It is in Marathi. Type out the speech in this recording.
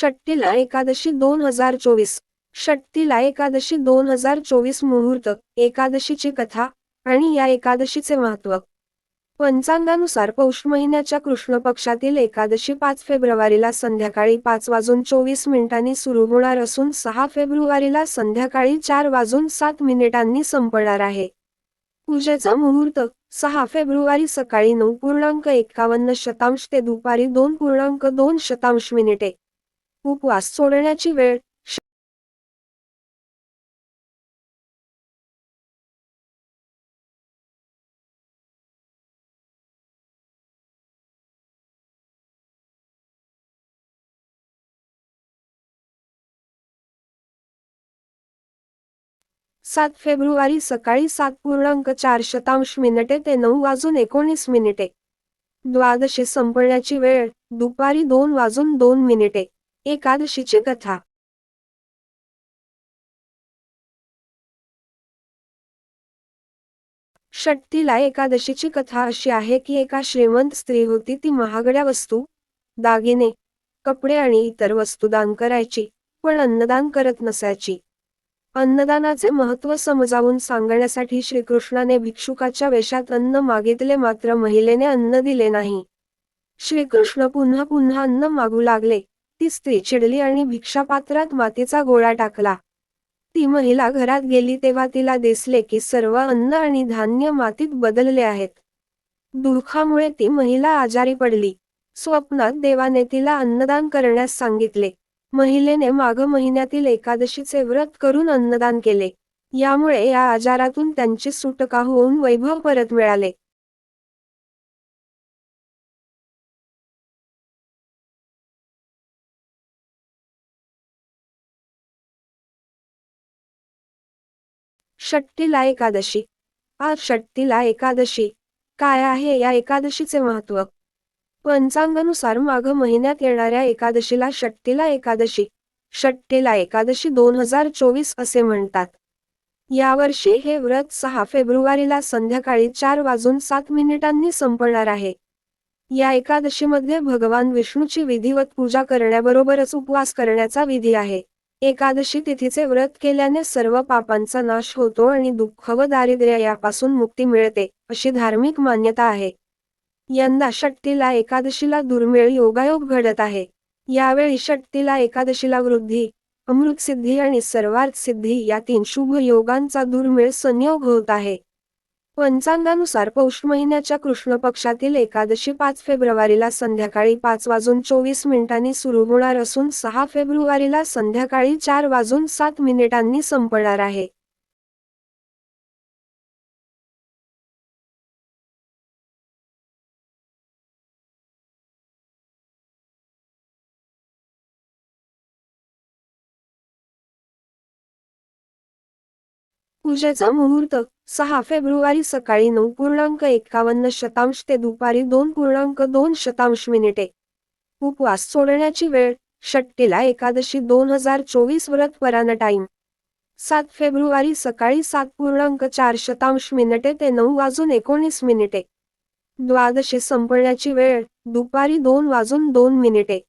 षट्टीला एकादशी दोन हजार चोवीस. षट्टीला एकादशी दोन हजार चोवीस मुहूर्त एकादशीची कथा आणि या एकादशीचे महत्त्व पंचांगानुसार पौष महिन्याच्या कृष्ण पक्षातील एकादशी पाच फेब्रुवारीला संध्याकाळी पाच वाजून चोवीस मिनिटांनी सुरू होणार असून सहा फेब्रुवारीला संध्याकाळी चार वाजून सात मिनिटांनी संपणार आहे. पूजेचा मुहूर्त सहा फेब्रुवारी सकाळी नऊ पूर्णांक एकावन्न शतांश ते दुपारी दोन पूर्णांक दोन शतांश मिनिटे. उपवास सोडण्याची वेळ सात फेब्रुवारी सकाळी सात पूर्णांक चार शतांश मिनिटे ते नऊ वाजून एकोणीस मिनिटे. द्वादशी संपण्याची वेळ दुपारी दोन वाजून दोन मिनिटे. एकादशीची कथा. षट्टीला एकादशीची कथा अशी आहे की एका श्रीमंत स्त्री होती ती महागड्या वस्तू दागिने कपडे आणि इतर वस्तू दान करायची पण अन्नदान करत नसायची. अन्नदानाचे महत्त्व समजावून सांगण्यासाठी श्रीकृष्णाने भिक्षुकाच्या वेशात अन्न मागितले मात्र महिलेने अन्न दिले नाही. श्रीकृष्ण पुन्हा पुन्हा अन्न मागू लागले. ती स्त्री चिडली आणि भिक्षापात्रात मातीचा गोळा टाकला. ती महिला घरात गेली तेव्हा तिला दिसले की सर्व अन्न आणि धान्य मातीत बदलले आहेत. दुःखामुळे ती महिला आजारी पडली. स्वप्नात देवाने तिला अन्नदान करण्यास सांगितले. महिलेने माघ महिन्यातील एकादशीचे व्रत करून अन्नदान केले. यामुळे या आजारातून त्यांची सुटका होऊन वैभव परत मिळाले. षट्टीला एकादशी. आ षट्टीला एकादशी. काय आहे या एकादशीचे महत्त्व? पंचांगानुसार माघ महिन्यात येणाऱ्या एकादशीला षट्टीला एकादशी. षट्टीला एकादशी दोन हजार चोवीस असे म्हणतात. यावर्षी हे व्रत सहा फेब्रुवारीला संध्याकाळी चार वाजून सात मिनिटांनी संपणार आहे. या एकादशीमध्ये भगवान विष्णूची विधिवत पूजा करण्याबरोबरच उपवास करण्याचा विधी आहे. एकादशी तिथीचे व्रत केल्याने सर्व पापांचा नाश होतो आणि दुःख व दारिद्र्य यापासून मुक्ती मिळते अशी धार्मिक मान्यता आहे. यंदा षट्टीला एकादशीला दुर्मिळ योगायोग घडत आहे. यावेळी षट्टीला एकादशीला वृद्धी अमृतसिद्धी आणि सर्वार्थ सिद्धी या तीन शुभ योगांचा दुर्मिळ संयोग होत आहे. पंचांगानुसार पौष महिन्याच्या कृष्ण पक्षातील एकादशी पाच फेब्रुवारीला संध्याकाळी पाच वाजून चोवीस मिनिटांनी सुरू होणार असून सहा फेब्रुवारीला संध्याकाळी चार वाजून सात मिनिटांनी संपणार आहे. पूजेचा मुहूर्त सहा फेब्रुवारी सकाळी नऊ पूर्णांक एकावन्न शतांश ते दुपारी दोन पूर्णांक दोन शतांश मिनिटे. उपवास सोडण्याची वेळ षट्टीला एकादशी दोन हजार चोवीस व्रत परान टाइम सात फेब्रुवारी सकाळी सात पूर्णांक चार शतांश मिनिटे ते नऊ वाजून एकोणीस मिनिटे. द्वादशी संपण्याची वेळ दुपारी दोन वाजून दोन मिनिटे.